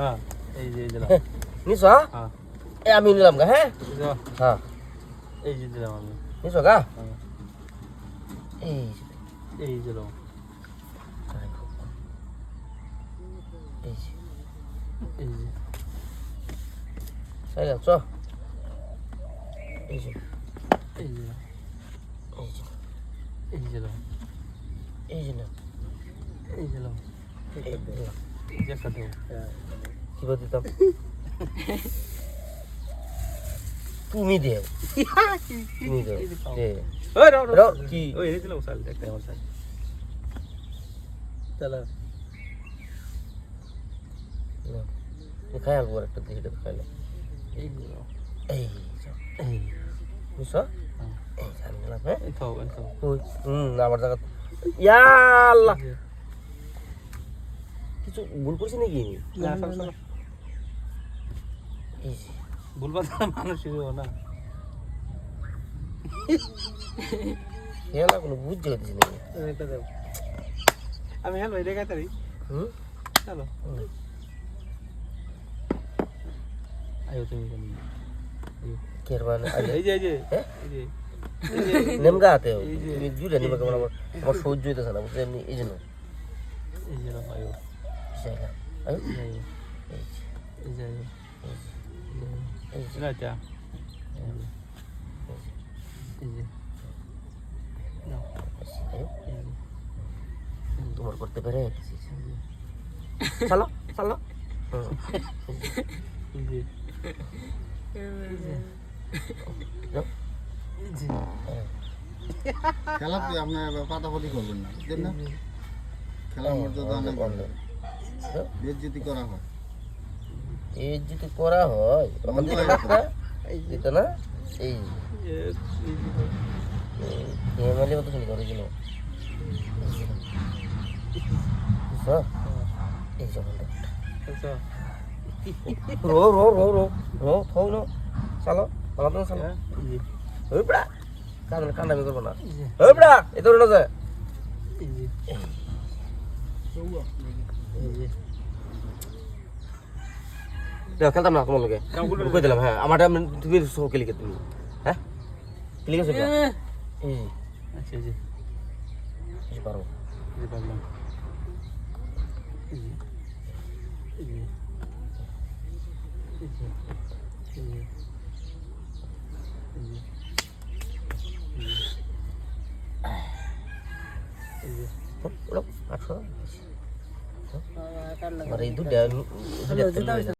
হ্যাঁ। এই যে এই দিলাম নিছো হ্যাঁ? হ্যাঁ। এ আমি নিলাম গা হ্যাঁ? এই যে, হ্যাঁ। এই যে দিলাম আমি। নিছো গা? এই এই দিলাম এই এই যে। সাইলা চ। এই যে। এই যে এই যে। এই দিলাম এই যে এই দিলাম এই যে। দিতাম তুমি দে তুমি দে দে। ওই রাও রাও, কি? ওই এই দিলাম সাল একটা আমার সাল। এ খাই আলবো একটা দিয়ে খাইলে এই এই বুঝছ? হ্যাঁ। এই যে হ্যাঁ? আমার জায়গা ইয়া আল্লাহ কিছু ভুল করছি নাকি? না, সব, সব। এই যে, ভুলবা তো মানুষ না না। কোনো বুঝতে এটা দেব আমি হ্যালো এটা কাতারি হুম? চলো। আয়ো তুমি কেন? কেরবান এই যে এই যে হ্যাঁ? এই যে। নেমগা যে- তুমি জুড়ে কেমন আমার সহ্য হইতেছে না বুঝতে এই জন্য। এই যে তোমার করতে পেরে চালো চালো যে হ্যাঁ। আপনার পাতাপাতি করবেন না খেলার মর্যাদা অনেক। বেজ্জিতি করা হয়। এই যদি করা হয় তখন দিতে না একটা? না এই এ, যে। ফ্যামিলি কত শুনি করে গেল। এই যখন আচ্ছা। Row row row row row থৌ নো চালো চালো। হ্যাঁ, ওই পড়া কান্দা কান্দামি করব না। ওই পড়া এ তোর না যায় দেখো খেলতাম না তোমার লোকে ঢুকে দিলাম হ্যাঁ আমারটা আমি তুমি সব ক্লিকে তুমি হ্যাঁ ক্লিকে সব এই আচ্ছা এই যে এই পারো এই যে পারলাম এই যে এই যে এই যে এই